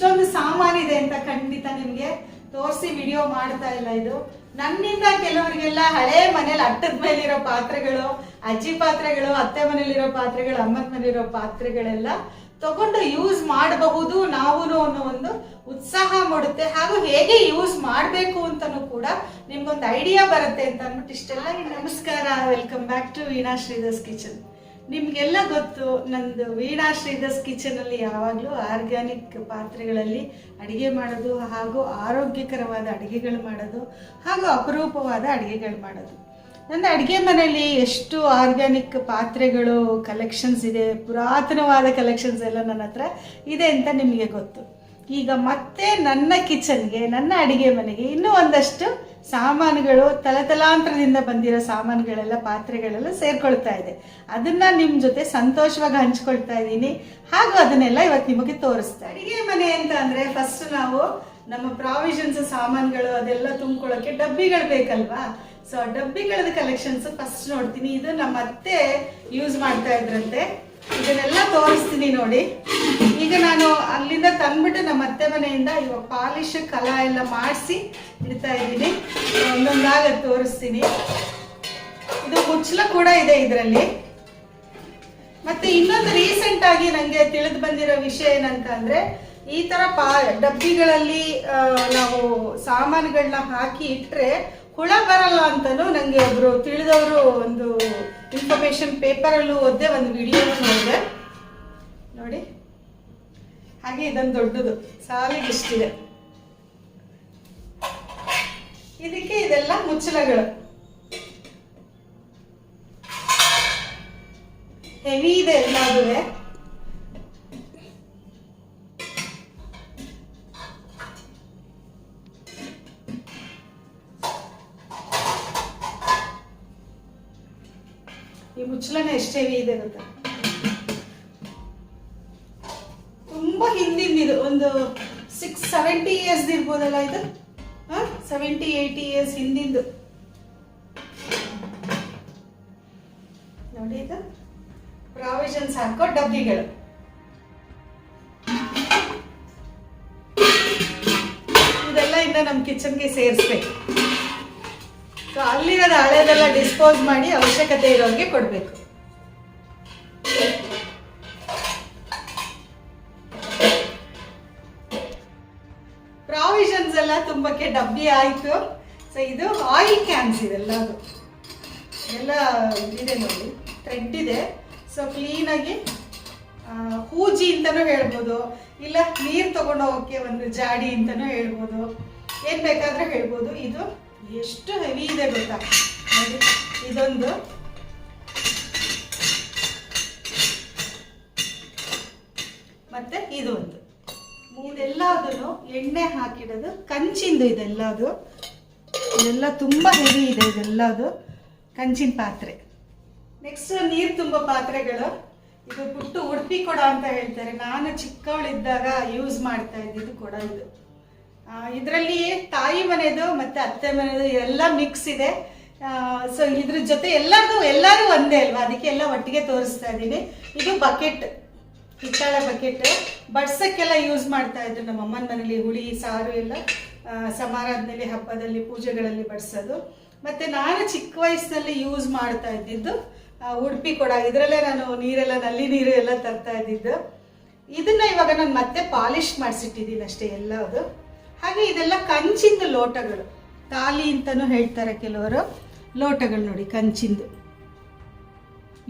ಇಷ್ಟೊಂದು ಇದೆ ಅಂತ ಖಂಡಿತ ನಿಮ್ಗೆ ತೋರಿಸಿ ವಿಡಿಯೋ ಮಾಡ್ತಾ ಇಲ್ಲ ಇದು. ನನ್ನಿಂದ ಕೆಲವರಿಗೆಲ್ಲ ಹಳೆ ಮನೇಲಿ ಅಟ್ಟದ ಮೇಲಿರೋ ಪಾತ್ರೆಗಳು, ಅಜ್ಜಿ ಪಾತ್ರೆಗಳು, ಅತ್ತೆ ಮನೇಲಿರೋ ಪಾತ್ರೆಗಳು, ಅಮ್ಮನ ಮನೇಲಿರೋ ಪಾತ್ರೆಗಳೆಲ್ಲ ತಗೊಂಡು ಯೂಸ್ ಮಾಡಬಹುದು ನಾವು ಅನ್ನೋ ಒಂದು ಉತ್ಸಾಹ ಮೂಡುತ್ತೆ. ಹಾಗೂ ಹೇಗೆ ಯೂಸ್ ಮಾಡಬೇಕು ಅಂತಲೂ ಕೂಡ ನಿಮ್ಗೊಂದು ಐಡಿಯಾ ಬರುತ್ತೆ ಅಂತ ಅಂದ್ಬಿಟ್ಟು ಇಷ್ಟೆಲ್ಲ. ನಮಸ್ಕಾರ. Welcome back to Veena Sridhar's kitchen ನಿಮ್ಗೆಲ್ಲ ಗೊತ್ತು, ನಂದು ವೀಣಾ ಶ್ರೀಧರ್ಸ್ ಕಿಚನ್ ಅಲ್ಲಿ ಯಾವಾಗಲೂ ಆರ್ಗ್ಯಾನಿಕ್ ಪಾತ್ರೆಗಳಲ್ಲಿ ಅಡುಗೆ ಮಾಡೋದು ಹಾಗೂ ಆರೋಗ್ಯಕರವಾದ ಅಡುಗೆಗಳು ಮಾಡೋದು ಹಾಗೂ ಅಪರೂಪವಾದ ಅಡುಗೆಗಳು ಮಾಡೋದು. ನನ್ನ ಅಡುಗೆ ಮನೆಯಲ್ಲಿ ಎಷ್ಟು ಆರ್ಗ್ಯಾನಿಕ್ ಪಾತ್ರೆಗಳು ಕಲೆಕ್ಷನ್ಸ್ ಇದೆ, ಪುರಾತನವಾದ ಕಲೆಕ್ಷನ್ಸ್ ಎಲ್ಲ ನನ್ನ ಹತ್ರ ಇದೆ ಅಂತ ನಿಮಗೆ ಗೊತ್ತು. ಈಗ ಮತ್ತೆ ನನ್ನ ಕಿಚನ್ಗೆ ನನ್ನ ಅಡುಗೆ ಮನೆಗೆ ಇನ್ನೂ ಒಂದಷ್ಟು ಸಾಮಾನುಗಳು ತಲತಲಾಂತರದಿಂದ ಬಂದಿರೋ ಸಾಮಾನುಗಳೆಲ್ಲ, ಪಾತ್ರೆಗಳೆಲ್ಲ ಸೇರ್ಕೊಳ್ತಾ ಇದೆ. ಅದನ್ನ ನಿಮ್ಮ ಜೊತೆ ಸಂತೋಷವಾಗಿ ಹಂಚ್ಕೊಳ್ತಾ ಇದ್ದೀನಿ ಹಾಗೂ ಅದನ್ನೆಲ್ಲ ಇವತ್ತು ನಿಮಗೆ ತೋರಿಸ್ತಾ ಅಡಿಗೆ ಮನೆ ಅಂತ ಅಂದ್ರೆ ಫಸ್ಟ್ ನಾವು ನಮ್ಮ ಪ್ರಾವಿಷನ್ಸ್ ಸಾಮಾನುಗಳು ಅದೆಲ್ಲ ತುಂಬಿಕೊಳ್ಳೋಕೆ ಡಬ್ಬಿಗಳು ಬೇಕಲ್ವಾ? ಸೊ ಡಬ್ಬಿಗಳದ ಕಲೆಕ್ಷನ್ಸ್ ಫಸ್ಟ್ ನೋಡ್ತೀನಿ. ಇದು ನಮ್ಮ ಅತ್ತೆ ಯೂಸ್ ಮಾಡ್ತಾ ಇದ್ರಂತೆ. ಇದನ್ನೆಲ್ಲ ತೋರಿಸ್ತೀನಿ ನೋಡಿ. ಈಗ ನಾನು ಅಲ್ಲಿಂದ ತಂದ್ಬಿಟ್ಟು ನಮ್ಮ ಅತ್ತೆ ಮನೆಯಿಂದ ಇವಾಗ ಪಾಲಿಶ್ ಕಲಾ ಎಲ್ಲ ಮಾಡಿಸಿ ಇಡ್ತಾ ಇದ್ದೀನಿ. ಒಂದೊಂದಾಗ ತೋರಿಸ್ತೀನಿ. ಇದು ಮುಚ್ಚಲ ಕೂಡ ಇದೆ ಇದರಲ್ಲಿ. ಮತ್ತೆ ಇನ್ನೊಂದು ರೀಸೆಂಟ್ ಆಗಿ ನನಗೆ ತಿಳಿದು ಬಂದಿರೋ ವಿಷಯ ಏನಂತಂದ್ರೆ, ಈ ತರ ಪಾ ಡಬ್ಬಿಗಳಲ್ಲಿ ನಾವು ಸಾಮಾನುಗಳನ್ನ ಹಾಕಿ ಇಟ್ರೆ ಹುಳ ಬರಲ್ಲ ಅಂತಲೂ ನನಗೆ ಒಬ್ರು ತಿಳಿದವರು ಒಂದು ಇನ್ಫಾರ್ಮೇಶನ್ ಪೇಪರಲ್ಲೂ ಓದ್ದೆ ಒಂದು ವಿಡಿಯೋ ನೋಡಿದೆ. ನೋಡಿ. ಹಾಗೆ ಇದೊಂದು ದೊಡ್ಡದು. ಸಾಲಿಗೆ ಇಷ್ಟಿದೆ ಇದಕ್ಕೆ ಇದೆಲ್ಲ ಮುಚ್ಚಳಗಳು. ಹೆವಿ ಇದೆ ಎಲ್ಲಾದ್ರೂ ಈ ಮುಚ್ಚಳನೆ ಎಷ್ಟು ಹೆವಿ ಇದೆ ಗೊತ್ತಾ? ಒಂದು ಸಿಕ್ಸ್ ಸೆವೆಂಟಿ ಇಯರ್ಸ್ ಇರ್ಬೋದಲ್ಲ ಇದು? ಸೆವೆಂಟಿ ಏಯ್ಟಿ ಇಯರ್ಸ್ ಹಿಂದಿಂದು. ನೋಡಿ ಇದು. ಪ್ರಾವಿಷನ್ಸ್ ಹಾಕೋ ಡಬ್ಬಿಗಳು. ಇದೆಲ್ಲ ಇಂದ ನಮ್ಮ ಕಿಚನ್ಗೆ ಸೇರಿಸ್ಬೇಕು. ಸೊ ಅಲ್ಲಿರೋದು ಹಳೆದೆಲ್ಲ ಡಿಸ್ಪೋಸ್ ಮಾಡಿ ಅವಶ್ಯಕತೆ ಇರೋರಿಗೆ ಕೊಡಬೇಕು. ತುಂಬಕ್ಕೆ ಡಬ್ಬಿ ಆಯಿತು. ಸೊ ಇದು ಆಯಿಲ್ ಕ್ಯಾನ್ಸ್ ಇದೆಲ್ಲದು ಎಲ್ಲ ಇದೆ ನೋಡಿ ಥ್ರೆಡ್ ಇದೆ. ಸೊ ಕ್ಲೀನಾಗಿ ಹೂಜಿ ಅಂತಲೂ ಹೇಳ್ಬೋದು. ಇಲ್ಲ, ನೀರು ತಗೊಂಡು ಹೋಗೋಕ್ಕೆ ಒಂದು ಜಾಡಿ ಅಂತಲೂ ಹೇಳ್ಬೋದು. ಏನು ಬೇಕಾದರೂ ಹೇಳ್ಬೋದು. ಇದು ಎಷ್ಟು ಹೆವಿ ಇದೆ ಗೊತ್ತಾ? ನೋಡಿ, ಇದೊಂದು. ಮತ್ತೆ ಇದು ಒಂದು ಇದೆಲ್ಲದನ್ನು ಎಣ್ಣೆ ಹಾಕಿಡೋದು, ಕಂಚಿಂದು ಇದೆಲ್ಲದು ಇದೆಲ್ಲ ತುಂಬ ಹೆವಿ ಇದೆ ಇದೆಲ್ಲದು ಕಂಚಿನ ಪಾತ್ರೆ. ನೆಕ್ಸ್ಟ್ ನೀರು ತುಂಬ ಪಾತ್ರೆಗಳು. ಇದು ಪುಟ್ಟು ಉಡುಪಿ ಕೊಡ ಅಂತ ಹೇಳ್ತಾರೆ. ನಾನು ಚಿಕ್ಕವಳಿದ್ದಾಗ ಯೂಸ್ ಮಾಡ್ತಾ ಇದ್ದಿದ್ದು ಕೊಡ ಇದು. ಇದರಲ್ಲಿ ತಾಯಿ ಮನೆದು ಮತ್ತೆ ಅತ್ತೆ ಮನೆದು ಎಲ್ಲ ಮಿಕ್ಸ್ ಇದೆ. ಸೊ ಇದ್ರ ಜೊತೆ ಎಲ್ಲರದು, ಎಲ್ಲರೂ ಒಂದೇ ಅಲ್ವಾ? ಅದಕ್ಕೆ ಎಲ್ಲ ಒಟ್ಟಿಗೆ ತೋರಿಸ್ತಾ ಇದ್ದೀನಿ. ಇದು ಬಕೆಟ್ ಹಿತ್ತಾಳೆ ಬಕೆಟ್ ಬಡ್ಸಕ್ಕೆಲ್ಲ ಯೂಸ್ ಮಾಡ್ತಾ ಇದ್ರು ನಮ್ಮ ಅಮ್ಮನ ಮನೇಲಿ ಹುಳಿ, ಸಾರು ಎಲ್ಲ ಸಮಾರಾಧನೆಯಲ್ಲಿ ಹಬ್ಬದಲ್ಲಿ, ಪೂಜೆಗಳಲ್ಲಿ ಬಡಿಸೋದು. ಮತ್ತೆ ನಾನು ಚಿಕ್ಕ ವಯಸ್ಸಿನಲ್ಲಿ ಯೂಸ್ ಮಾಡ್ತಾ ಇದ್ದಿದ್ದು ಉಡುಪಿ ಕೊಡ. ಇದರಲ್ಲೇ ನಾನು ನೀರೆಲ್ಲ, ನಲ್ಲಿ ನೀರು ಎಲ್ಲ ತರ್ತಾ ಇದ್ದಿದ್ದು. ಇದನ್ನ ಇವಾಗ ನಾನು ಮತ್ತೆ ಪಾಲಿಶ್ ಮಾಡಿಸಿಟ್ಟಿದ್ದೀನಿ ಅಷ್ಟೇ ಎಲ್ಲದು. ಹಾಗೆ ಇದೆಲ್ಲ ಕಂಚಿಂದು ಲೋಟಗಳು. ತಾಲಿ ಅಂತಲೂ ಹೇಳ್ತಾರೆ ಕೆಲವರು. ಲೋಟಗಳು ನೋಡಿ, ಕಂಚಿಂದು.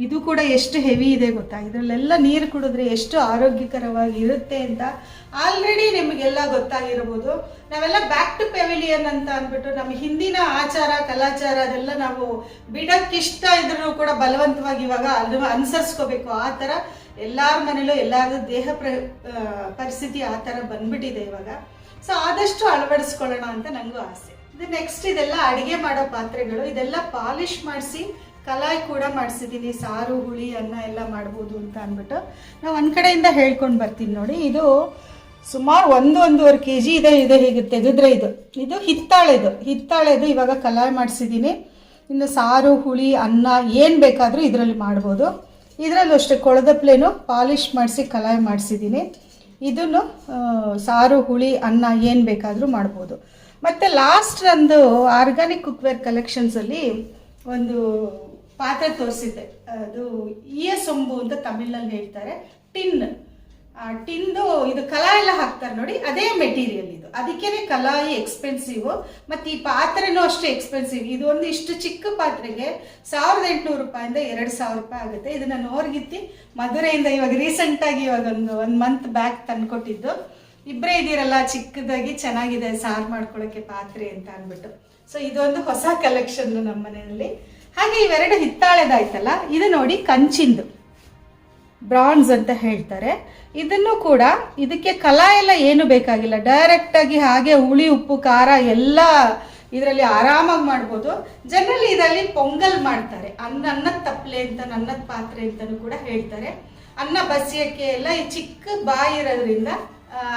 ಇದು ಕೂಡ ಎಷ್ಟು ಹೆವಿ ಇದೆ ಗೊತ್ತಾ? ಇದರಲ್ಲೆಲ್ಲ ನೀರು ಕುಡಿದ್ರೆ ಎಷ್ಟು ಆರೋಗ್ಯಕರವಾಗಿ ಇರುತ್ತೆ ಅಂತ ಆಲ್ರೆಡಿ ನಿಮಗೆಲ್ಲ ಗೊತ್ತಾಗಿರ್ಬೋದು. ನಾವೆಲ್ಲ ಬ್ಯಾಕ್ ಟು ಪೆವಿಲಿಯನ್ ಅಂತ ಅಂದ್ಬಿಟ್ಟು ನಮ್ಮ ಹಿಂದಿನ ಆಚಾರ, ಕಲಾಚಾರ ಅದೆಲ್ಲ ನಾವು ಬಿಡಕ್ಕೆ ಇಷ್ಟ ಇದ್ರೂ ಕೂಡ ಬಲವಂತವಾಗಿ ಇವಾಗ ಅದು ಅನುಸರಿಸ್ಕೋಬೇಕು. ಆ ಥರ ಎಲ್ಲಾರ ಮನೇಲೂ ಎಲ್ಲರದ್ದು ದೇಹ ಪ್ರ ಪರಿಸ್ಥಿತಿ ಆ ಥರ ಬಂದ್ಬಿಟ್ಟಿದೆ ಇವಾಗ. ಸೊ ಆದಷ್ಟು ಅಳವಡಿಸ್ಕೊಳ್ಳೋಣ ಅಂತ ನನಗೂ ಆಸೆ. ಇದು ನೆಕ್ಸ್ಟ್ ಇದೆಲ್ಲ ಅಡಿಗೆ ಮಾಡೋ ಪಾತ್ರೆಗಳು, ಇದೆಲ್ಲ ಪಾಲಿಶ್ ಮಾಡಿಸಿ ಕಲಾಯಿ ಕೂಡ ಮಾಡಿಸಿದ್ದೀನಿ ಸಾರು, ಹುಳಿ, ಅನ್ನ ಎಲ್ಲ ಮಾಡ್ಬೋದು ಅಂತ ಅಂದ್ಬಿಟ್ಟು ನಾವು ಒಂದು ಕಡೆಯಿಂದ ಹೇಳ್ಕೊಂಡು ಬರ್ತೀನಿ ನೋಡಿ. ಇದು ಸುಮಾರು ಒಂದು, ಒಂದೂವರೆ ಕೆ ಜಿ ಇದೆ ಇದೆ ಹೀಗೆ ತೆಗೆದ್ರೆ ಇದು. ಇದು ಹಿತ್ತಾಳೆದು. ಹಿತ್ತಾಳೆದು ಇವಾಗ ಕಲಾಯಿ ಮಾಡಿಸಿದ್ದೀನಿ ಇನ್ನು ಸಾರು, ಹುಳಿ, ಅನ್ನ ಏನು ಬೇಕಾದರೂ ಇದರಲ್ಲಿ ಮಾಡ್ಬೋದು. ಇದರಲ್ಲೂ ಅಷ್ಟೇ ಕೊಳದಪ್ಲೇನು ಪಾಲಿಷ್ ಮಾಡಿಸಿ ಕಲಾಯಿ ಮಾಡಿಸಿದ್ದೀನಿ ಇದನ್ನು ಸಾರು, ಹುಳಿ, ಅನ್ನ ಏನು ಬೇಕಾದರೂ ಮಾಡ್ಬೋದು. ಮತ್ತು ಲಾಸ್ಟ್ ನಂದು ಆರ್ಗ್ಯಾನಿಕ್ ಕುಕ್ವೇರ್ ಕಲೆಕ್ಷನ್ಸಲ್ಲಿ ಒಂದು ಪಾತ್ರೆ ತೋರಿಸಿದ್ದೆ ಅದು ಈಯ ಸೊಂಬು ಅಂತ ತಮಿಳ್ನಲ್ಲಿ ಹೇಳ್ತಾರೆ. ಟಿನ್. ಆ ಟಿನ್ದು ಇದು ಕಲಾ ಎಲ್ಲ ಹಾಕ್ತಾರೆ ನೋಡಿ, ಅದೇ ಮೆಟೀರಿಯಲ್ ಇದು. ಅದಕ್ಕೇನೆ ಕಲಾಯಿ ಎಕ್ಸ್ಪೆನ್ಸಿವ್ ಮತ್ತು ಈ ಪಾತ್ರೆನೂ ಅಷ್ಟೇ ಎಕ್ಸ್ಪೆನ್ಸಿವ್ ಇದು ಒಂದು ಇಷ್ಟು ಚಿಕ್ಕ ಪಾತ್ರೆಗೆ ಸಾವಿರದ ಎಂಟುನೂರು ರೂಪಾಯಿಂದ ಎರಡು ಸಾವಿರ ರೂಪಾಯಿ ಆಗುತ್ತೆ. ಇದನ್ನ ನೋರ್ಗಿತ್ತಿ ಮಧುರೆಯಿಂದ ಇವಾಗ ರೀಸೆಂಟಾಗಿ ಇವಾಗ ಒಂದು ಒಂದು ಮಂತ್ ಬ್ಯಾಕ್ ತಂದುಕೊಟ್ಟಿದ್ದು. ಇಬ್ಬರೇ ಇದ್ದೀರಲ್ಲ, ಚಿಕ್ಕದಾಗಿ ಚೆನ್ನಾಗಿದೆ ಸಾರು ಮಾಡ್ಕೊಳ್ಳೋಕ್ಕೆ ಪಾತ್ರೆ ಅಂತ ಅಂದ್ಬಿಟ್ಟು. ಸೊ ಇದೊಂದು ಹೊಸ ಕಲೆಕ್ಷನ್ ನಮ್ಮ ಮನೆಯಲ್ಲಿ. ಹಾಗೆ ಇವೆರಡು ಹಿತ್ತಾಳೆದಾಯ್ತಲ್ಲ? ಇದು ನೋಡಿ ಕಂಚಿಂದು. ಬ್ರಾನ್ಸ್ ಅಂತ ಹೇಳ್ತಾರೆ. ಇದನ್ನು ಕೂಡ ಇದಕ್ಕೆ ಕಲಾ ಎಲ್ಲ ಏನು ಬೇಕಾಗಿಲ್ಲ. ಡೈರೆಕ್ಟ್ ಆಗಿ ಹಾಗೆ ಹುಳಿ, ಉಪ್ಪು, ಖಾರ ಎಲ್ಲ ಇದರಲ್ಲಿ ಆರಾಮಾಗಿ ಮಾಡ್ಬೋದು. ಜನರಲ್ಲಿ ಇದರಲ್ಲಿ ಪೊಂಗಲ್ ಮಾಡ್ತಾರೆ. ಅನ್ನ, ಅನ್ನದ ತಪ್ಪಲೆ ಅಂತ ಅನ್ನದ ಪಾತ್ರೆ ಅಂತಲೂ ಕೂಡ ಹೇಳ್ತಾರೆ. ಅನ್ನ ಬಸಿಯಕ್ಕೆ ಎಲ್ಲ ಈ ಚಿಕ್ಕ ಬಾಯಿ ಇರೋದ್ರಿಂದ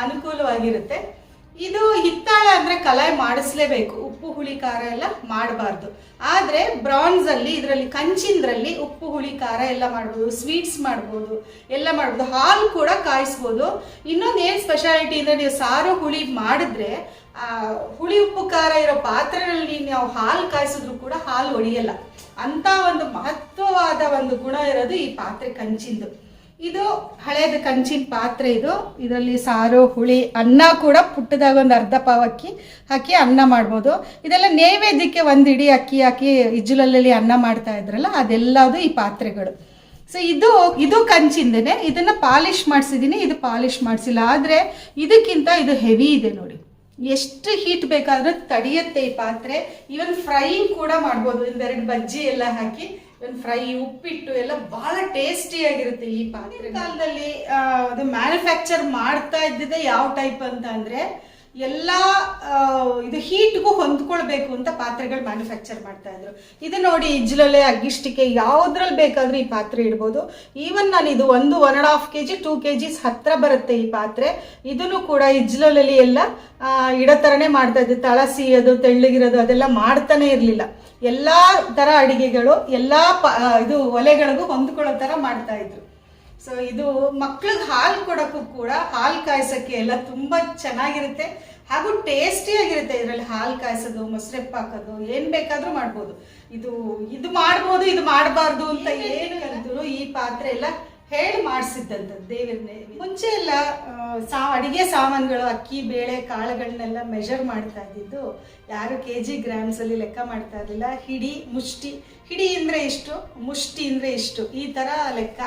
ಅನುಕೂಲವಾಗಿರುತ್ತೆ. ಇದು ಹಿತ್ತಾಳೆ ಅಂದ್ರೆ ಕಲಾಯಿ ಮಾಡಿಸ್ಲೇಬೇಕು. ಉಪ್ಪು, ಹುಳಿ, ಖಾರ ಎಲ್ಲ ಮಾಡಬಾರ್ದು. ಆದ್ರೆ ಬ್ರಾನ್ಸ್ ಅಲ್ಲಿ, ಇದರಲ್ಲಿ ಕಂಚಿಂದ್ರಲ್ಲಿ ಉಪ್ಪು, ಹುಳಿ, ಖಾರ ಎಲ್ಲ ಮಾಡ್ಬೋದು. ಸ್ವೀಟ್ಸ್ ಮಾಡ್ಬೋದು. ಎಲ್ಲ ಮಾಡ್ಬೋದು. ಹಾಲು ಕೂಡ ಕಾಯಿಸ್ಬೋದು. ಇನ್ನೊಂದು ಏನ್ ಸ್ಪೆಷಾಲಿಟಿ ಅಂದ್ರೆ ನೀವು ಸಾರು, ಹುಳಿ ಮಾಡಿದ್ರೆ ಹುಳಿ, ಉಪ್ಪು, ಖಾರ ಇರೋ ಪಾತ್ರೆಯಲ್ಲಿ ನಾವು ಹಾಲು ಕಾಯಿಸಿದ್ರು ಕೂಡ ಹಾಲು ಒಡೆಯಲ್ಲ. ಅಂತ ಒಂದು ಮಹತ್ವವಾದ ಒಂದು ಗುಣ ಇರೋದು ಈ ಪಾತ್ರೆ ಕಂಚಿಂದು. ಇದು ಹಳೇದು ಕಂಚಿನ ಪಾತ್ರೆ ಇದು. ಇದರಲ್ಲಿ ಸಾರು, ಹುಳಿ, ಅನ್ನ ಕೂಡ ಪುಟ್ಟದಾಗ ಒಂದು ಅರ್ಧ ಪಾವ್ ಅಕ್ಕಿ ಹಾಕಿ ಅನ್ನ ಮಾಡ್ಬೋದು. ಇದೆಲ್ಲ ನೈವೇದ್ಯಕ್ಕೆ ಒಂದು ಇಡೀ ಅಕ್ಕಿ ಹಾಕಿ ಇಜ್ಜಲಲ್ಲಿ ಅನ್ನ ಮಾಡ್ತಾ ಇದ್ರಲ್ಲ, ಅದೆಲ್ಲದು ಈ ಪಾತ್ರೆಗಳು. ಸೊ ಇದು ಇದು ಕಂಚಿಂದನೇ. ಇದನ್ನ ಪಾಲಿಶ್ ಮಾಡಿಸಿದ್ದೀನಿ ಇದು ಪಾಲಿಶ್ ಮಾಡಿಸಿಲ್ಲ. ಆದರೆ ಇದಕ್ಕಿಂತ ಇದು ಹೆವಿ ಇದೆ ನೋಡಿ. ಎಷ್ಟು ಹೀಟ್ ಬೇಕಾದರೂ ತಡೆಯುತ್ತೆ ಈ ಪಾತ್ರೆ. ಇವನ್ ಫ್ರೈಯಿಂಗ್ ಕೂಡ ಮಾಡ್ಬೋದು. ಒಂದೆರಡು ಬಜ್ಜಿ ಎಲ್ಲ ಹಾಕಿ ಫ್ರೈ ಉಪ್ಪಿಟ್ಟು ಎಲ್ಲ ಬಹಳ ಟೇಸ್ಟಿ ಆಗಿರುತ್ತೆ ಈ ಪಾತ್ರೆ ಕಾಲದಲ್ಲಿ ಅದು ಮ್ಯಾನುಫ್ಯಾಕ್ಚರ್ ಮಾಡ್ತಾ ಇದ್ದಿದ್ದೆ ಯಾವ ಟೈಪ್ ಅಂತ ಅಂದ್ರೆ ಎಲ್ಲ ಇದು ಹೀಟ್ಗೂ ಹೊಂದ್ಕೊಳ್ಬೇಕು ಅಂತ ಪಾತ್ರೆಗಳು ಮ್ಯಾನುಫ್ಯಾಕ್ಚರ್ ಮಾಡ್ತಾ ಇದ್ರು. ಇದು ನೋಡಿ, ಇಜ್ಲಲ್ಲೇ ಅಗ್ಗಿಷ್ಟಿಕೆ ಯಾವುದ್ರಲ್ಲಿ ಬೇಕಾದ್ರೂ ಈ ಪಾತ್ರೆ ಇಡ್ಬೋದು. ಈವನ್ ನಾನು ಇದು ಒಂದು one and half K G two K Gs ಹತ್ರ ಬರುತ್ತೆ ಈ ಪಾತ್ರೆ. ಇದನ್ನು ಕೂಡ ಇಜ್ಲಲ್ಲಿ ಎಲ್ಲ ಇಡೋ ಥರನೇ ಮಾಡ್ತಾ ಇದ್ದೆ ತಳಸಿಯೋದು ತೆಳ್ಳಗಿರೋದು, ಅದೆಲ್ಲ ಮಾಡ್ತಾನೆ ಇರಲಿಲ್ಲ. ಎಲ್ಲ ಥರ ಅಡಿಗೆಗಳು, ಎಲ್ಲ ಇದು ಒಲೆಗಳಿಗೂ ಹೊಂದ್ಕೊಳ್ಳೋ ಥರ ಮಾಡ್ತಾ ಇದ್ರು. ಸೊ ಇದು ಮಕ್ಳಿಗೆ ಹಾಲು ಕೊಡೋಕ್ಕೂ ಕೂಡ ಹಾಲು ಕಾಯಿಸೋಕ್ಕೆ ಎಲ್ಲ ತುಂಬ ಚೆನ್ನಾಗಿರುತ್ತೆ. ಹಾಗೂ ಟೇಸ್ಟಿ ಆಗಿರುತ್ತೆ ಇದರಲ್ಲಿ ಹಾಲು ಕಾಯಿಸೋದು ಮೊಸರೆಪ್ಪ ಹಾಕೋದು ಏನ್ ಬೇಕಾದರೂ ಮಾಡ್ಬೋದು. ಇದು ಇದು ಮಾಡ್ಬೋದು ಇದು ಮಾಡಬಾರ್ದು ಅಂತ ಏನು ಕಲಿತರು ಈ ಪಾತ್ರೆ ಎಲ್ಲ ಹೇಳಿ ಮಾಡಿಸಿದ್ದಂಥದ್ದು ದೇವರನ್ನೇ ಮುಂಚೆ ಎಲ್ಲ ಸಾ ಅಡುಗೆ ಸಾಮಾನುಗಳು ಅಕ್ಕಿ ಬೇಳೆ ಕಾಳುಗಳನ್ನೆಲ್ಲ ಮೆಷರ್ ಮಾಡ್ತಾ ಇದ್ದಿದ್ದು. ಯಾರು ಕೆ ಜಿ ಗ್ರಾಮ್ಸಲ್ಲಿ ಲೆಕ್ಕ ಮಾಡ್ತಾ ಇರಲಿಲ್ಲ. ಹಿಡಿ ಮುಷ್ಟಿ ಹಿಡಿ ಅಂದರೆ ಇಷ್ಟು ಮುಷ್ಟಿ ಅಂದ್ರೆ ಇಷ್ಟು ಈ ಥರ ಲೆಕ್ಕ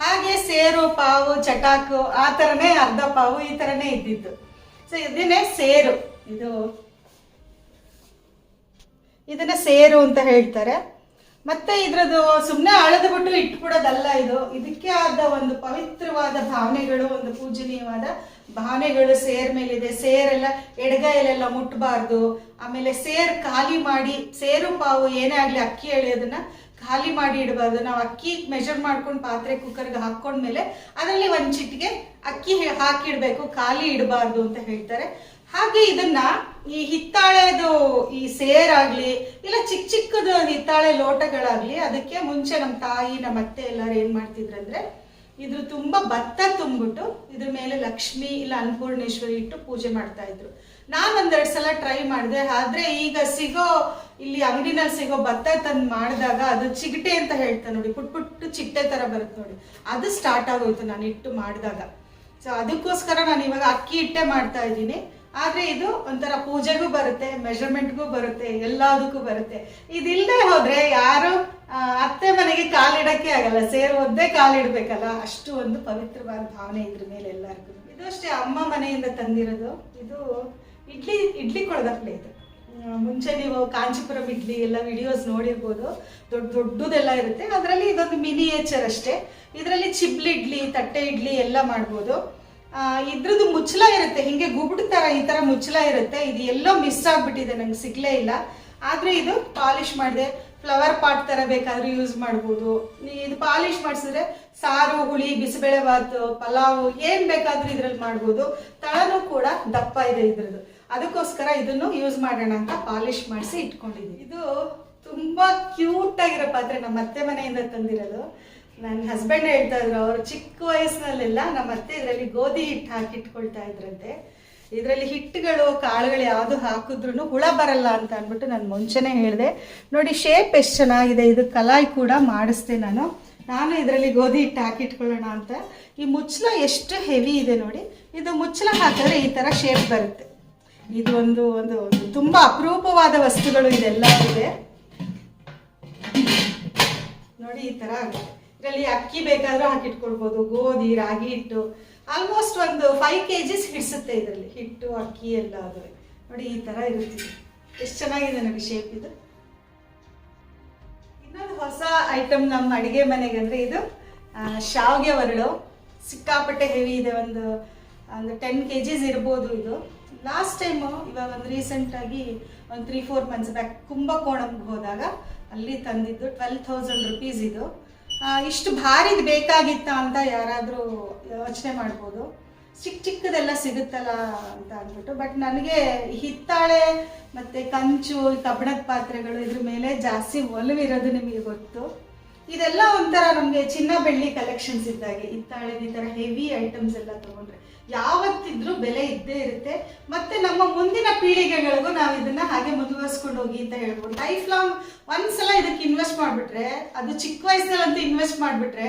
ಹಾಗೆ ಸೇರು ಪಾವು, ಚಟಾಕು, ಆ ಥರನೇ ಅರ್ಧ ಪಾವು ಈ ಥರನೇ ಇದ್ದಿದ್ದು. ಸೊ ಇದನ್ನೇ ಸೇರು. ಇದು ಇದನ್ನ ಸೇರು ಅಂತ ಹೇಳ್ತಾರೆ. ಮತ್ತೆ ಇದ್ರದ್ದು ಸುಮ್ಮನೆ ಅಳೆದುಬಿಟ್ಟು ಇಟ್ಬಿಡೋದಲ್ಲ ಇದು. ಇದಕ್ಕೆ ಆದ ಒಂದು ಪವಿತ್ರವಾದ ಭಾವನೆಗಳು, ಒಂದು ಪೂಜನೀಯವಾದ ಭಾವನೆಗಳು ಸೇರ್ ಮೇಲಿದೆ. ಸೇರೆಲ್ಲ ಎಡಗೈಲೆಲ್ಲ ಮುಟ್ಟಬಾರ್ದು ಆಮೇಲೆ ಸೇರ್ ಖಾಲಿ ಮಾಡಿ, ಸೇರು ಪಾವು ಏನೇ ಆಗಲಿ ಅಕ್ಕಿ ಎಳೆಯೋದನ್ನ ಖಾಲಿ ಮಾಡಿ ಇಡಬಾರ್ದು. ನಾವು ಅಕ್ಕಿ ಮೆಷರ್ ಮಾಡ್ಕೊಂಡು ಪಾತ್ರೆ ಕುಕ್ಕರ್ಗೆ ಹಾಕೊಂಡ್ಮೇಲೆ ಅದರಲ್ಲಿ ಒಂದು ಚಿಟ್ಟಿಗೆ ಅಕ್ಕಿ ಹಾಕಿಡ್ಬೇಕು. ಖಾಲಿ ಇಡಬಾರ್ದು ಅಂತ ಹೇಳ್ತಾರೆ. ಹಾಗೆ ಇದನ್ನ ಈ ಹಿತ್ತಾಳೆದು ಈ ಸೇರಾಗ್ಲಿ, ಇಲ್ಲ ಚಿಕ್ಕ ಚಿಕ್ಕದು ಹಿತ್ತಾಳೆ ಲೋಟಗಳಾಗ್ಲಿ, ಅದಕ್ಕೆ ಮುಂಚೆ ನಮ್ಮ ತಾಯಿ ನಮ್ಮ ಅತ್ತೆ ಎಲ್ಲರೂ ಏನ್ ಮಾಡ್ತಿದ್ರಂದ್ರೆ ಇದ್ರ ತುಂಬಾ ಭತ್ತ ತುಂಬಿಟ್ಟು ಇದ್ರ ಮೇಲೆ ಲಕ್ಷ್ಮಿ ಇಲ್ಲ ಅನ್ನಪೂರ್ಣೇಶ್ವರಿ ಇಟ್ಟು ಪೂಜೆ ಮಾಡ್ತಾ ಇದ್ರು. ನಾನ್ ಒಂದೆರಡು ಸಲ ಟ್ರೈ ಮಾಡಿದೆ, ಆದ್ರೆ ಈಗ ಸಿಗೋ, ಇಲ್ಲಿ ಅಂಗಡಿನಲ್ಲಿ ಸಿಗೋ ಭತ್ತ ತಂದು ಮಾಡಿದಾಗ ಅದು ಚಿಗಟೆ ಅಂತ ಹೇಳ್ತಾ ನೋಡಿ, ಪುಟ್ ಪುಟ್ಟು ಚಿಟ್ಟೆ ತರ ಬರುತ್ತೆ ನೋಡಿ. ಅದು ಸ್ಟಾರ್ಟ್ ಆಗೋಯ್ತು ನಾನು ಇಟ್ಟು ಮಾಡಿದಾಗ. ಸೊ ಅದಕ್ಕೋಸ್ಕರ ನಾನು ಇವಾಗ ಅಕ್ಕಿ ಹಿಟ್ಟೆ ಮಾಡ್ತಾ ಇದ್ದೀನಿ. ಆದ್ರೆ ಇದು ಒಂಥರ ಪೂಜೆಗೂ ಬರುತ್ತೆ ಮೆಷರ್ಮೆಂಟ್ಗೂ ಬರುತ್ತೆ, ಎಲ್ಲದಕ್ಕೂ ಬರುತ್ತೆ. ಇದಿಲ್ಲದೆ ಹೋದ್ರೆ ಯಾರು ಅತ್ತೆ ಮನೆಗೆ ಕಾಲಿಡಕ್ಕೆ ಆಗಲ್ಲ, ಸೇರು ಒದ್ದೇ ಕಾಲಿಡ್ಬೇಕಲ್ಲ ಅಷ್ಟು ಒಂದು ಪವಿತ್ರವಾದ ಭಾವನೆ ಇದ್ರ ಮೇಲೆ ಎಲ್ಲರಿಗೂ. ಇದು ಅಷ್ಟೇ ಅಮ್ಮ ಮನೆಯಿಂದ ತಂದಿರೋದು. ಇದು ಇಡ್ಲಿ ಇಡ್ಲಿ ಕೊಳದಪ್ಲೆ ಇದು. ಮುಂಚೆ ನೀವು ಕಾಂಚೀಪುರಂ ಇಡ್ಲಿ ಎಲ್ಲ ವಿಡಿಯೋಸ್ ನೋಡಿರ್ಬೋದು. ದೊಡ್ಡ ದೊಡ್ಡದೆಲ್ಲ ಇರುತ್ತೆ. ಅದರಲ್ಲಿ ಇದೊಂದು ಮಿನಿಯೇಚರ್ ಅಷ್ಟೇ. ಇದರಲ್ಲಿ ಚಿಬ್ಲಿ ಇಡ್ಲಿ, ತಟ್ಟೆ ಇಡ್ಲಿ ಎಲ್ಲ ಮಾಡ್ಬೋದು. ಇದ್ರದ್ದು ಮುಚ್ಚಲ ಇರುತ್ತೆ. ಹಿಂಗೆ ಗುಬುಡ್ ಥರ ಈ ತರ ಮುಚ್ಚಲ ಇರುತ್ತೆ. ಇದು ಎಲ್ಲೋ ಮಿಸ್ ಆಗಿಬಿಟ್ಟಿದೆ, ನಂಗೆ ಸಿಗ್ಲೇ ಇಲ್ಲ. ಆದ್ರೆ ಇದು ಪಾಲಿಶ್ ಮಾಡಿದೆ ಫ್ಲವರ್ ಪಾಟ್ ತರ ಬೇಕಾದರೂ ಯೂಸ್ ಮಾಡ್ಬೋದು. ಇದು ಪಾಲಿಶ್ ಮಾಡಿಸಿದ್ರೆ ಸಾರು, ಹುಳಿ ಬಿಸಿಬೇಳೆ ಬಾತು ಪಲಾವ್ ಏನ್ ಬೇಕಾದರೂ ಇದರಲ್ಲಿ ಮಾಡ್ಬೋದು. ತಳನೂ ಕೂಡ ದಪ್ಪ ಇದೆ ಇದ್ರದ್ದು. ಅದಕ್ಕೋಸ್ಕರ ಇದನ್ನು ಯೂಸ್ ಮಾಡೋಣ ಅಂತ ಪಾಲಿಶ್ ಮಾಡಿಸಿ ಇಟ್ಕೊಂಡಿದ್ದೀನಿ. ಇದು ತುಂಬಾ ಕ್ಯೂಟ್ ಆಗಿರೋ ಪಾತ್ರೆ ನಮ್ಮ ಅತ್ತೆ ಮನೆಯಿಂದ ತಂದಿರೋದು. ನನ್ನ ಹಸ್ಬೆಂಡ್ ಹೇಳ್ತಾ ಇದ್ರು, ಅವರು ಚಿಕ್ಕ ವಯಸ್ಸಿನಲ್ಲೆಲ್ಲ ನಮ್ಮ ಅತ್ತೆ ಇದರಲ್ಲಿ ಗೋಧಿ ಹಿಟ್ಟು ಹಾಕಿ ಇಟ್ಕೊಳ್ತಾ ಇದ್ರಂತೆ. ಇದರಲ್ಲಿ ಹಿಟ್ಟುಗಳು, ಕಾಳುಗಳು ಯಾವುದು ಹಾಕಿದ್ರು ಹುಳ ಬರಲ್ಲ ಅಂತ ಅಂದ್ಬಿಟ್ಟು ನಾನು ಮುಂಚೆನೇ ಹೇಳಿದೆ. ನೋಡಿ ಶೇಪ್ ಎಷ್ಟು ಚೆನ್ನಾಗಿದೆ, ಇದು ಕಲಾಯಿ ಕೂಡ ಮಾಡಿಸ್ದೆ ನಾನು. ನಾನು ಇದರಲ್ಲಿ ಗೋಧಿ ಹಿಟ್ಟು ಹಾಕಿ ಇಟ್ಕೊಳ್ಳೋಣ ಅಂತ. ಈ ಮುಚ್ಚಳ ಎಷ್ಟು ಹೆವಿ ಇದೆ ನೋಡಿ. ಇದು ಮುಚ್ಚಳ ಹಾಕಿದ್ರೆ ಈ ಥರ ಶೇಪ್ ಬರುತ್ತೆ. ಇದು ಒಂದು ಒಂದು ತುಂಬ ಅಪರೂಪವಾದ ವಸ್ತುಗಳು ಇದೆಲ್ಲ ಇದೆ ನೋಡಿ ಈ ತರ ಆಗುತ್ತೆ. ಇದರಲ್ಲಿ ಅಕ್ಕಿ ಬೇಕಾದ್ರೂ ಹಾಕಿಟ್ಕೊಳ್ಬೋದು, ಗೋಧಿ, ರಾಗಿ ಹಿಟ್ಟು ಆಲ್ಮೋಸ್ಟ್ ಒಂದು ಫೈವ್ ಕೆ ಜಿಸ್ ಹಿಡಿಸುತ್ತೆ ಇದರಲ್ಲಿ. ಹಿಟ್ಟು, ಅಕ್ಕಿ ಎಲ್ಲ ನೋಡಿ ಈ ತರ ಇರುತ್ತೆ. ಎಷ್ಟು ಚೆನ್ನಾಗಿದೆ ನಮಗೆ ಶೇಪ್ ಇದು. ಇನ್ನೊಂದು ಹೊಸ ಐಟಮ್ ನಮ್ಮ ಅಡಿಗೆ ಮನೆಗೆ ಅಂದ್ರೆ ಇದು ಶಾವಿಗೆ ಶಾವ್ಗೆ ಒರಳು. ಸಿಕ್ಕಾಪಟ್ಟೆ ಹೆವಿ ಇದೆ, ಒಂದು ಒಂದು ಟೆನ್ ಕೆ ಜಿಸ್ ಇರ್ಬೋದು ಇದು. ಲಾಸ್ಟ್ ಟೈಮು ಇವಾಗ ಒಂದು ರೀಸೆಂಟಾಗಿ ಒಂದು ತ್ರೀ ಫೋರ್ ಮಂತ್ಸ್ ಬ್ಯಾಕ್ ಕುಂಭಕೋಣಂಗೆ ಹೋದಾಗ ಅಲ್ಲಿ ತಂದಿದ್ದು ಟ್ವೆಲ್ ಥೌಸಂಡ್ ರುಪೀಸ್ ಇದು. ಇಷ್ಟು ಭಾರಿದು ಬೇಕಾಗಿತ್ತಾ ಅಂತ ಯಾರಾದರೂ ಯೋಚನೆ ಮಾಡ್ಬೋದು. ಚಿಕ್ಕ ಚಿಕ್ಕದೆಲ್ಲ ಸಿಗುತ್ತಲ್ಲ ಅಂತ ಅಂದ್ಬಿಟ್ಟು ಬಟ್ ನನಗೆ ಹಿತ್ತಾಳೆ ಮತ್ತು ಕಂಚು ಕಬ್ಬಣದ ಪಾತ್ರೆಗಳು ಇದ್ರ ಮೇಲೆ ಜಾಸ್ತಿ ಒಲವಿರೋದು ನಿಮಗೆ ಗೊತ್ತು. ಇದೆಲ್ಲ ಒಂಥರ ನಮಗೆ ಚಿನ್ನ ಬೆಳ್ಳಿ ಕಲೆಕ್ಷನ್ಸ್ ಇದ್ದಾಗೆ. ಹಿತ್ತಾಳೆ ಈ ಥರ ಹೆವಿ ಐಟಮ್ಸ್ ಎಲ್ಲ ತಗೊಂಡ್ರೆ. ಯಾವತ್ತಿದ್ರೂ ಬೆಲೆ ಇದ್ದೇ ಇರುತ್ತೆ. ಮತ್ತೆ ನಮ್ಮ ಮುಂದಿನ ಪೀಳಿಗೆಗಳಿಗೂ ನಾವು ಇದನ್ನ ಹಾಗೆ ಮುಂದುವರ್ಸ್ಕೊಂಡು ಹೋಗಿ ಅಂತ ಹೇಳ್ಬೋದು. ಲೈಫ್ ಲಾಂಗ್ ಒಂದ್ಸಲ ಇದಕ್ಕೆ ಇನ್ವೆಸ್ಟ್ ಮಾಡಿಬಿಟ್ರೆ, ಅದು ಚಿಕ್ಕ ವಯಸ್ಸಿನಲ್ಲಂತೂ ಇನ್ವೆಸ್ಟ್ ಮಾಡಿಬಿಟ್ರೆ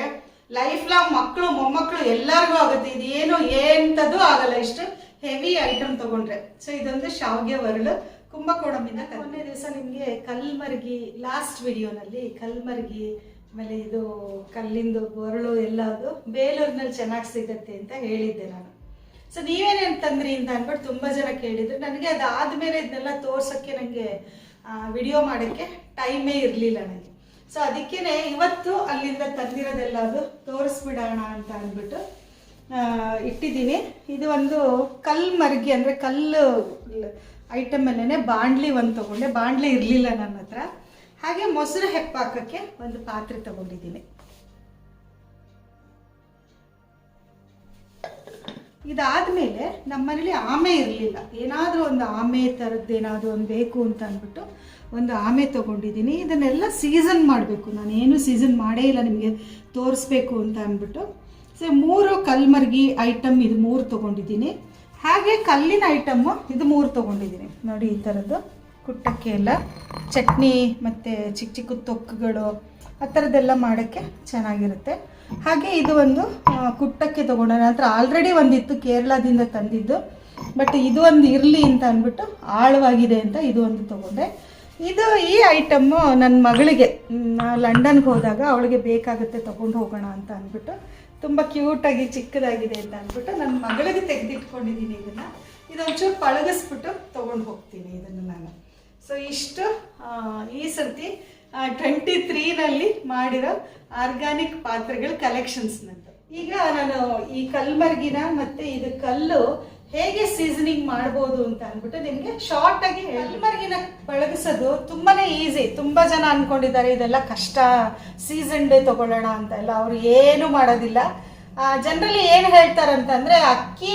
ಲೈಫ್ ಲಾಂಗ್ ಮಕ್ಕಳು, ಮೊಮ್ಮಕ್ಕಳು ಎಲ್ಲರಿಗೂ ಆಗುತ್ತೆ. ಇದು ಏನು ಎಂಥದ್ದು ಆಗಲ್ಲ. ಇಷ್ಟು ಹೆವಿ ಐಟಮ್ ತಗೊಂಡ್ರೆ. ಸೊ ಇದೊಂದು ಶಾವ್ಗೆ ವರಳು ಕುಂಭಕೋಣಮಿಂದ ಮೊನ್ನೆ ದಿವಸ ನಿಮಗೆ ಕಲ್ಮರ್ಗಿ ಲಾಸ್ಟ್ ವಿಡಿಯೋನಲ್ಲಿ ಕಲ್ಮರ್ಗಿ, ಆಮೇಲೆ ಇದು ಕಲ್ಲಿಂದು ಒರಳು ಎಲ್ಲದು ಬೇಲೂರಿನಲ್ಲಿ ಚೆನ್ನಾಗಿ ಸಿಗತ್ತೆ ಅಂತ ಹೇಳಿದ್ದೆ ನಾನು. ಸೊ ನೀವೇನೇನು ತಂದ್ರಿ ಅಂತ ಅಂದ್ಬಿಟ್ಟು ತುಂಬ ಜನ ಕೇಳಿದ್ರು. ನನಗೆ ಅದಾದಮೇಲೆ ಇದನ್ನೆಲ್ಲ ತೋರ್ಸೋಕ್ಕೆ ನನಗೆ ವಿಡಿಯೋ ಮಾಡೋಕ್ಕೆ ಟೈಮೇ ಇರಲಿಲ್ಲ ನನಗೆ ಸೊ ಅದಕ್ಕೇನೆ ಇವತ್ತು ಅಲ್ಲಿಂದ ತಂದಿರೋದೆಲ್ಲ ಅದು ತೋರಿಸ್ಬಿಡೋಣ ಅಂತ ಅಂದ್ಬಿಟ್ಟು ಇಟ್ಟಿದ್ದೀನಿ. ಇದು ಒಂದು ಕಲ್ಲು ಮರ್ಗಿ, ಅಂದರೆ ಕಲ್ಲು ಐಟಮ್ ಅಲ್ಲೇ ಬಾಂಡ್ಲಿ ಒಂದು ತೊಗೊಂಡೆ. ಬಾಂಡ್ಲಿ ಇರಲಿಲ್ಲ ನನ್ನ ಹತ್ರ. ಹಾಗೆ ಮೊಸರು ಹೆಪ್ಪಾಕಕ್ಕೆ ಒಂದು ಪಾತ್ರೆ ತಗೊಂಡಿದ್ದೀನಿ. ಇದಾದ್ಮೇಲೆ ನಮ್ಮನೇಲಿ ಆಮೆ ಇರಲಿಲ್ಲ. ಏನಾದರೂ ಒಂದು ಆಮೆ ಥರದ್ದು ಏನಾದರೂ ಒಂದು ಬೇಕು ಅಂತ ಅಂದ್ಬಿಟ್ಟು ಒಂದು ಆಮೆ ತೊಗೊಂಡಿದ್ದೀನಿ. ಇದನ್ನೆಲ್ಲ ಸೀಸನ್ ಮಾಡಬೇಕು. ನಾನು ಏನು ಸೀಸನ್ ಮಾಡೇ ಇಲ್ಲ ನಿಮಗೆ ತೋರಿಸ್ಬೇಕು ಅಂತ ಅಂದ್ಬಿಟ್ಟು. ಸೊ ಮೂರು ಕಲ್ಮರ್ಗಿ ಐಟಮ್ ಇದು ಮೂರು ತೊಗೊಂಡಿದ್ದೀನಿ. ಹಾಗೆ ಕಲ್ಲಿನ ಐಟಮ್ಮು ಇದು ಮೂರು ತೊಗೊಂಡಿದ್ದೀನಿ. ನೋಡಿ ಈ ಥರದ್ದು. ಕುಟ್ಟಕ್ಕೆ ಎಲ್ಲ ಚಟ್ನಿ ಮತ್ತು ಚಿಕ್ಕ ಚಿಕ್ಕ ತೊಕ್ಕುಗಳು ಆ ಥರದ್ದೆಲ್ಲ ಮಾಡೋಕ್ಕೆ ಚೆನ್ನಾಗಿರುತ್ತೆ. ಹಾಗೆ ಇದು ಒಂದು ಕುಟ್ಟಕ್ಕೆ ತೊಗೊಂಡ ನಂತರ ಆಲ್ರೆಡಿ ಒಂದಿತ್ತು, ಕೇರಳದಿಂದ ತಂದಿದ್ದು. ಬಟ್ ಇದು ಒಂದು ಇರಲಿ ಅಂತ ಅಂದ್ಬಿಟ್ಟು ಆಳವಾಗಿದೆ ಅಂತ ಇದು ಒಂದು ತೊಗೊಂಡೆ. ಇದು ಈ ಐಟಮ್ಮು ನನ್ನ ಮಗಳಿಗೆ ಲಂಡನ್ಗೆ ಹೋದಾಗ ಅವಳಿಗೆ ಬೇಕಾಗುತ್ತೆ ತೊಗೊಂಡು ಹೋಗೋಣ ಅಂತ ಅಂದ್ಬಿಟ್ಟು, ತುಂಬ ಕ್ಯೂಟಾಗಿ ಚಿಕ್ಕದಾಗಿದೆ ಅಂತ ಅಂದ್ಬಿಟ್ಟು ನನ್ನ ಮಗಳಿಗೆ ತೆಗೆದಿಟ್ಕೊಂಡಿದ್ದೀನಿ ಇದನ್ನು. ಇದೊಂಚೂರು ಪಳಗಿಸ್ಬಿಟ್ಟು ತೊಗೊಂಡು ಹೋಗ್ತೀನಿ ಇದನ್ನು ನಾನು. ಸೊ ಇಷ್ಟು ಈ ಸರ್ತಿ ಟ್ವೆಂಟಿ ತ್ರೀನಲ್ಲಿ ಮಾಡಿರೋ ಆರ್ಗ್ಯಾನಿಕ್ ಪಾತ್ರೆಗಳ ಕಲೆಕ್ಷನ್ಸ್ ನಂದು. ಈಗ ನಾನು ಈ ಕಲ್ಮರ್ಗಿನ ಮತ್ತೆ ಇದು ಕಲ್ಲು ಹೇಗೆ ಸೀಸನಿಂಗ್ ಮಾಡ್ಬೋದು ಅಂತ ಅಂದ್ಬಿಟ್ಟು ನಿಮಗೆ ಶಾರ್ಟ್ ಆಗಿ ಕಲ್ಮರ್ಗಿನ ಬಳಗಿಸೋದು ತುಂಬಾನೇ ಈಸಿ ತುಂಬಾ ಜನ ಅನ್ಕೊಂಡಿದ್ದಾರೆ, ಇದೆಲ್ಲ ಕಷ್ಟ ಸೀಸನ್ ಡೇ ತಗೊಳ್ಳೋಣ ಅಂತ. ಎಲ್ಲ ಅವ್ರು ಏನು ಮಾಡೋದಿಲ್ಲ. ಜನರಲಿ ಏನು ಹೇಳ್ತಾರಂತಂದ್ರೆ ಅಕ್ಕಿ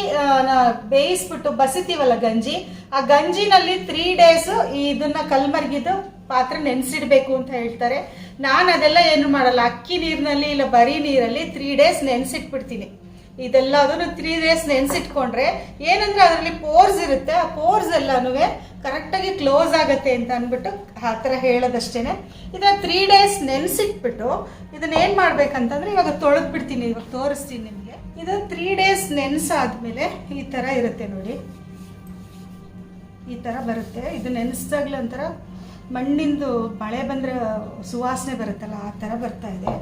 ಬೇಯಿಸ್ಬಿಟ್ಟು ಬಸಿತೀವಲ್ಲ ಗಂಜಿ, ಆ ಗಂಜಿನಲ್ಲಿ ತ್ರೀ ಡೇಸ್ ಇದನ್ನ ಕಲ್ಮರ್ಗಿದು ಪಾತ್ರೆ ನೆನೆಸಿಡ್ಬೇಕು ಅಂತ ಹೇಳ್ತಾರೆ. ನಾನು ಅದೆಲ್ಲ ಏನು ಮಾಡಲ್ಲ, ಅಕ್ಕಿ ನೀರಿನಲ್ಲಿ ಇಲ್ಲ ಬರೀ ನೀರಲ್ಲಿ ತ್ರೀ ಡೇಸ್ ನೆನೆಸಿಟ್ಬಿಡ್ತೀನಿ. ಇದೆಲ್ಲ ಅದನ್ನು ತ್ರೀ ಡೇಸ್ ನೆನೆಸಿಟ್ಕೊಂಡ್ರೆ ಏನಂದ್ರೆ ಅದರಲ್ಲಿ ಪೋರ್ಸ್ ಇರುತ್ತೆ. ಆ ಪೋರ್ಸ್ ಎಲ್ಲನೂ ಕರೆಕ್ಟಾಗಿ ಕ್ಲೋಸ್ ಆಗುತ್ತೆ ಅಂತ ಅಂದ್ಬಿಟ್ಟು ಆ ಥರ ಹೇಳೋದಷ್ಟೇ ಇದನ್ನ ತ್ರೀ ಡೇಸ್ ನೆನೆಸಿಟ್ಬಿಟ್ಟು ಇದನ್ನ ಏನು ಮಾಡ್ಬೇಕಂತಂದ್ರೆ ಇವಾಗ ತೊಳೆದು ಬಿಡ್ತೀನಿ ಇವಾಗ ತೋರಿಸ್ತೀನಿ ನಿಮಗೆ. ಇದು ತ್ರೀ ಡೇಸ್ ನೆನೆಸಾದ್ಮೇಲೆ ಈ ಥರ ಇರುತ್ತೆ ನೋಡಿ. ಈ ಥರ ಬರುತ್ತೆ. ಇದು ನೆನೆಸಿದಾಗ್ಲೇ ಒಂಥರ ಮಣ್ಣಿಂದು ಮಳೆ ಬಂದರೆ ಸುವಾಸನೆ ಬರುತ್ತಲ್ಲ, ಆ ಥರ ಬರ್ತಾ ಇದೆ.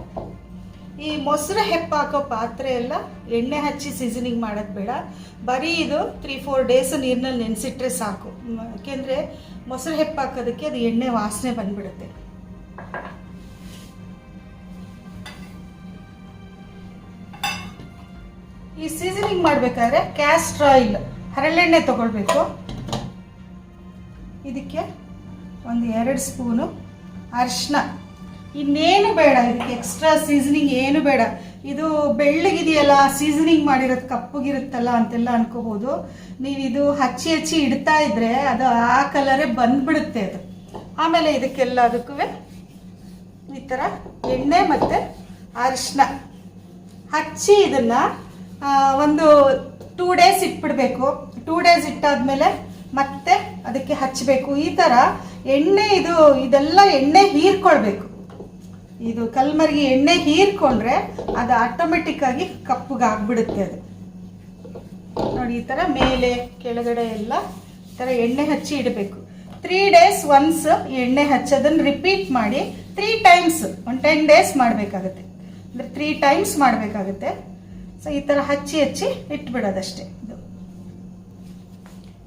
ಈ ಮೊಸರು ಹೆಪ್ಪಾಕೋ ಪಾತ್ರೆ ಎಲ್ಲ ಎಣ್ಣೆ ಹಚ್ಚಿ ಸೀಸನಿಂಗ್ ಮಾಡೋದು ಬೇಡ. ಬರೀ ಇದು ತ್ರೀ ಫೋರ್ ಡೇಸ್ ನೀರಿನಲ್ಲಿ ನೆನೆಸಿಟ್ರೆ ಸಾಕು. ಯಾಕೆಂದರೆ ಮೊಸರು ಹೆಪ್ಪಾಕೋದಕ್ಕೆ ಅದು ಎಣ್ಣೆ ವಾಸನೆ ಬಂದ್ಬಿಡುತ್ತೆ. ಈ ಸೀಸನಿಂಗ್ ಮಾಡಬೇಕಾದ್ರೆ ಕ್ಯಾಸ್ಟ್ರ್ ಆಯಿಲ್ ಹರಳೆಣ್ಣೆ ತಗೊಳ್ಬೇಕು. ಇದಕ್ಕೆ ಒಂದು ಎರಡು ಸ್ಪೂನು ಅರಿಶಿನ ಇನ್ನೇನು ಬೇಡ, ಇದಕ್ಕೆ ಎಕ್ಸ್ಟ್ರಾ ಸೀಸನಿಂಗ್ ಏನು ಬೇಡ. ಇದು ಬೆಳ್ಳಗಿದೆಯಲ್ಲ ಸೀಸನಿಂಗ್ ಮಾಡಿರೋದು ಕಪ್ಪಗಿರುತ್ತಲ್ಲ ಅಂತೆಲ್ಲ ಅನ್ಕೋಬಹುದು ನೀವು ಇದು ಹಚ್ಚಿ ಹಚ್ಚಿ ಇಡ್ತಾ ಇದ್ರೆ ಅದು ಆ ಕಲರೇ ಬಂದ್ಬಿಡುತ್ತೆ ಅದು. ಆಮೇಲೆ ಇದಕ್ಕೆಲ್ಲ ಅದಕ್ಕೂ ಈ ಥರ ಎಣ್ಣೆ ಮತ್ತು ಅರಿಶಿನ ಹಚ್ಚಿ ಇದನ್ನ ಒಂದು ಟೂ ಡೇಸ್ ಇಟ್ಬಿಡ್ಬೇಕು. ಟೂ ಡೇಸ್ ಇಟ್ಟಾದ್ಮೇಲೆ ಮತ್ತೆ ಅದಕ್ಕೆ ಹಚ್ಚಬೇಕು ಈ ಥರ ಎಣ್ಣೆ ಇದು, ಇದೆಲ್ಲ ಎಣ್ಣೆ ಹೀರ್ಕೊಳ್ಬೇಕು. ಇದು ಕಲ್ಮರ್ಗಿ ಎಣ್ಣೆ ಹೀರ್ಕೊಂಡ್ರೆ ಅದು ಆಟೋಮೆಟಿಕ್ ಆಗಿ ಕಪ್ಪಗಾಗ್ಬಿಡುತ್ತೆ ಅದು. ನೋಡಿ, ಈ ಥರ ಮೇಲೆ, ಕೆಳಗಡೆ ಎಲ್ಲ ಈ ಥರ ಎಣ್ಣೆ ಹಚ್ಚಿ ಇಡಬೇಕು. ತ್ರೀ ಡೇಸ್ ಒನ್ಸ್ ಎಣ್ಣೆ ಹಚ್ಚೋದನ್ನು ರಿಪೀಟ್ ಮಾಡಿ ತ್ರೀ ಟೈಮ್ಸ್ ಒಂದು ಟೆನ್ ಡೇಸ್ ಮಾಡಬೇಕಾಗುತ್ತೆ. ಅಂದರೆ ತ್ರೀ ಟೈಮ್ಸ್ ಮಾಡಬೇಕಾಗುತ್ತೆ. ಸೊ ಈ ಥರ ಹಚ್ಚಿ ಹಚ್ಚಿ ಇಟ್ಬಿಡೋದಷ್ಟೇ ಇದು.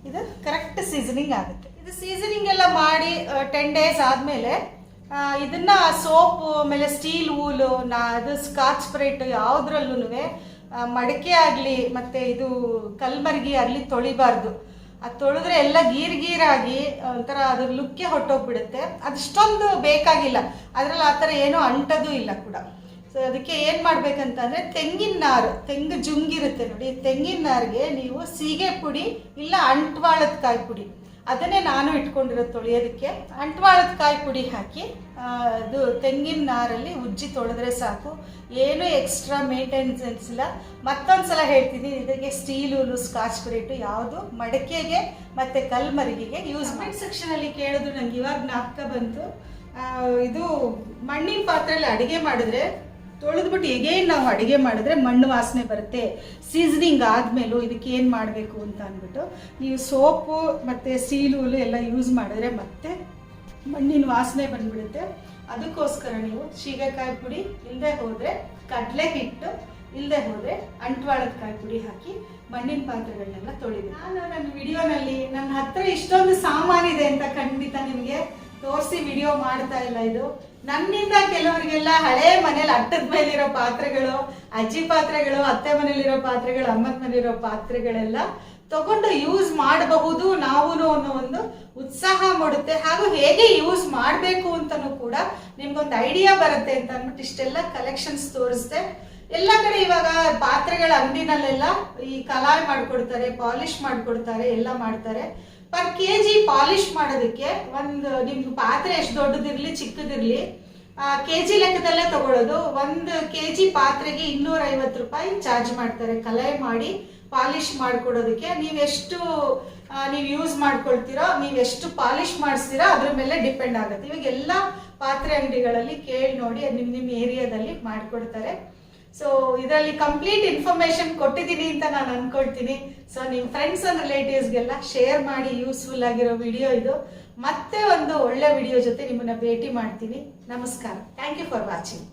ಇದು ಕರೆಕ್ಟ್ ಸೀಸನಿಂಗ್ ಆಗುತ್ತೆ. ಇದು ಸೀಸನಿಂಗ್ ಎಲ್ಲ ಮಾಡಿ ಟೆನ್ ಡೇಸ್ ಆದಮೇಲೆ ಇದನ್ನ ಸೋಪ್, ಆಮೇಲೆ ಸ್ಟೀಲ್ ವೂಲು ನಾ ಅದು ಸ್ಕಾಚ್ ಬ್ರೈಟ್ ಯಾವುದ್ರಲ್ಲೂ ಮಡಕೆ ಆಗಲಿ, ಮತ್ತೆ ಇದು ಕಲ್ಮರ್ಗಿ ಆಗಲಿ ತೊಳಿಬಾರ್ದು. ಅದು ತೊಳೆದ್ರೆ ಎಲ್ಲ ಗೀರ್ ಗೀರಾಗಿ ಒಂಥರ ಅದ್ರ ಲುಕ್ಕೆ ಹೊಟ್ಟೋಗ್ಬಿಡುತ್ತೆ ಅದಿಷ್ಟೊಂದು ಬೇಕಾಗಿಲ್ಲ. ಅದರಲ್ಲಿ ಆ ಥರ ಏನೂ ಅಂಟೋದು ಇಲ್ಲ ಕೂಡ. ಸೊ ಅದಕ್ಕೆ ಏನು ಮಾಡಬೇಕಂತಂದರೆ ತೆಂಗಿನ ನಾರು, ತೆಂಗು ಜುಂಗಿರುತ್ತೆ ನೋಡಿ, ತೆಂಗಿನ ನಾರಿಗೆ ನೀವು ಸೀಗೆ ಪುಡಿ ಇಲ್ಲ ಅಂಟ್ವಾಳದ ಕಾಯಿ ಪುಡಿ. ಅದನ್ನೇ ನಾನು ಇಟ್ಕೊಂಡಿರೋದು ತೊಳೆಯೋದಕ್ಕೆ ಅಂಟ್ವಾಳದ ಕಾಯಿ ಪುಡಿ ಹಾಕಿ ಅದು ತೆಂಗಿನ ನಾರಲ್ಲಿ ಉಜ್ಜಿ ತೊಳೆದ್ರೆ ಸಾಕು. ಏನೂ ಎಕ್ಸ್ಟ್ರಾ ಮೇಂಟೆನೆನ್ಸ್ ಇಲ್ಲ. ಮತ್ತೊಂದು ಸಲ ಹೇಳ್ತೀನಿ ಇದಕ್ಕೆ ಸ್ಟೀಲು ಸ್ಕಾಚ್ ಬ್ರೇಟು ಯಾವುದು ಮಡಕೆಗೆ ಮತ್ತು ಕಲ್ಮರಿಗೆಗೆ ಯೂಸ್ ಮಾಡಿ. ಸೆಕ್ಷನಲ್ಲಿ ಕೇಳಿದ್ರು ನಂಗೆ ಇವಾಗ ಜ್ಞಾಪಕ ಬಂತು. ಇದು ಮಣ್ಣಿನ ಪಾತ್ರೆಯಲ್ಲಿ ಅಡುಗೆ ಮಾಡಿದ್ರೆ ತೊಳೆದ್ಬಿಟ್ಟು ಎಗೇನ್ ನಾವು ಅಡಿಗೆ ಮಾಡಿದ್ರೆ ಮಣ್ಣು ವಾಸನೆ ಬರುತ್ತೆ. ಸೀಸನಿಂಗ್ ಆದಮೇಲೂ ಇದಕ್ಕೆ ಏನು ಮಾಡಬೇಕು ಅಂತ ಅಂದ್ಬಿಟ್ಟು ನೀವು ಸೋಪು ಮತ್ತು ಸೀಲೂಲು ಎಲ್ಲ ಯೂಸ್ ಮಾಡಿದ್ರೆ ಮತ್ತೆ ಮಣ್ಣಿನ ವಾಸನೆ ಬಂದ್ಬಿಡುತ್ತೆ. ಅದಕ್ಕೋಸ್ಕರ ನೀವು ಶೀಗೆಕಾಯಿ ಪುಡಿ ಇಲ್ಲದೆ ಹೋದರೆ ಕಡಲೆ ಹಿಟ್ಟು ಇಲ್ಲದೆ ಹೋದರೆ ಅಂಟ್ವಾಳದ ಕಾಯಿ ಪುಡಿ ಹಾಕಿ ಮಣ್ಣಿನ ಪಾತ್ರೆಗಳನ್ನೆಲ್ಲ ತೊಳಿದೆ ನಾನು ನನ್ನ ವಿಡಿಯೋನಲ್ಲಿ ನನ್ನ ಹತ್ರ ಇಷ್ಟೊಂದು ಸಾಮಾನಿದೆ ಅಂತ ಖಂಡಿತ ನಿಮಗೆ ತೋರಿಸಿ ವಿಡಿಯೋ ಮಾಡ್ತಾ ಇಲ್ಲ ಇದು. ನನ್ನಿಂದ ಕೆಲವರಿಗೆಲ್ಲ ಹಳೆ ಮನೇಲಿ ಅಟ್ಟದ ಮೇಲಿರೋ ಪಾತ್ರೆಗಳು, ಅಜ್ಜಿ ಪಾತ್ರೆಗಳು, ಅತ್ತೆ ಮನೇಲಿರೋ ಪಾತ್ರೆಗಳು, ಅಮ್ಮನ ಮನೇಲಿರೋ ಪಾತ್ರೆಗಳೆಲ್ಲ ತಗೊಂಡು ಯೂಸ್ ಮಾಡಬಹುದು ನಾವು ಅನ್ನೋ ಒಂದು ಉತ್ಸಾಹ ಮೂಡುತ್ತೆ. ಹಾಗೂ ಹೇಗೆ ಯೂಸ್ ಮಾಡಬೇಕು ಅಂತನೂ ಕೂಡ ನಿಮ್ಗೊಂದು ಐಡಿಯಾ ಬರುತ್ತೆ ಅಂತ ಅಂದ್ಬಿಟ್ಟು ಇಷ್ಟೆಲ್ಲ ಕಲೆಕ್ಷನ್ಸ್ ತೋರಿಸ್ದೆ. ಎಲ್ಲ ಕಡೆ ಇವಾಗ ಪಾತ್ರೆಗಳ ಅಂಗಡಿನಲ್ಲೆಲ್ಲ ಈ ಕಲಾಯ್ ಮಾಡ್ಕೊಡ್ತಾರೆ, ಪಾಲಿಶ್ ಮಾಡ್ಕೊಡ್ತಾರೆ, ಎಲ್ಲ ಮಾಡ್ತಾರೆ. ಪರ್ ಕೆ ಜಿ ಪಾಲಿಶ್ ಮಾಡೋದಕ್ಕೆ ಒಂದು, ನಿಮ್ದು ಪಾತ್ರೆ ಎಷ್ಟು ದೊಡ್ಡದಿರಲಿ, ಚಿಕ್ಕದಿರಲಿ ಕೆ ಜಿ ಲೆಕ್ಕದಲ್ಲೇ ತಗೊಳ್ಳೋದು ಒಂದು ಕೆ ಜಿ ಪಾತ್ರೆಗೆ ಇನ್ನೂರ ಐವತ್ತು ರೂಪಾಯಿ ಚಾರ್ಜ್ ಮಾಡ್ತಾರೆ. ಕಲೆ ಮಾಡಿ ಪಾಲಿಶ್ ಮಾಡಿಕೊಡೋದಕ್ಕೆ. ನೀವೆಷ್ಟು ನೀವು ಯೂಸ್ ಮಾಡ್ಕೊಳ್ತೀರೋ ಎಷ್ಟು ಪಾಲಿಶ್ ಮಾಡಿಸ್ತೀರೋ ಅದ್ರ ಮೇಲೆ ಡಿಪೆಂಡ್ ಆಗುತ್ತೆ. ಇವಾಗ ಎಲ್ಲ ಪಾತ್ರೆ ಅಂಗಡಿಗಳಲ್ಲಿ ಕೇಳಿ ನೋಡಿ ನಿಮ್ಮ ನಿಮ್ಮ ಏರಿಯಾದಲ್ಲಿ ಮಾಡಿಕೊಡ್ತಾರೆ. ಸೊ ಇದರಲ್ಲಿ ಕಂಪ್ಲೀಟ್ ಇನ್ಫಾರ್ಮೇಶನ್ ಕೊಟ್ಟಿದ್ದೀನಿ ಅಂತ ನಾನು ಅನ್ಕೊಳ್ತೀನಿ. ಸೊ ನಿಮ್ಮ ಫ್ರೆಂಡ್ಸ್ ಅಂಡ್ ರಿಲೇಟಿವ್ಸ್ಗೆಲ್ಲ ಶೇರ್ ಮಾಡಿ ಯೂಸ್ಫುಲ್ ಆಗಿರೋ ವಿಡಿಯೋ ಇದು. ಮತ್ತೆ ಒಂದು ಒಳ್ಳೆ ವಿಡಿಯೋ ಜೊತೆ ನಿಮ್ಮನ್ನ ಭೇಟಿ ಮಾಡ್ತೀನಿ. ನಮಸ್ಕಾರ. Thank you for watching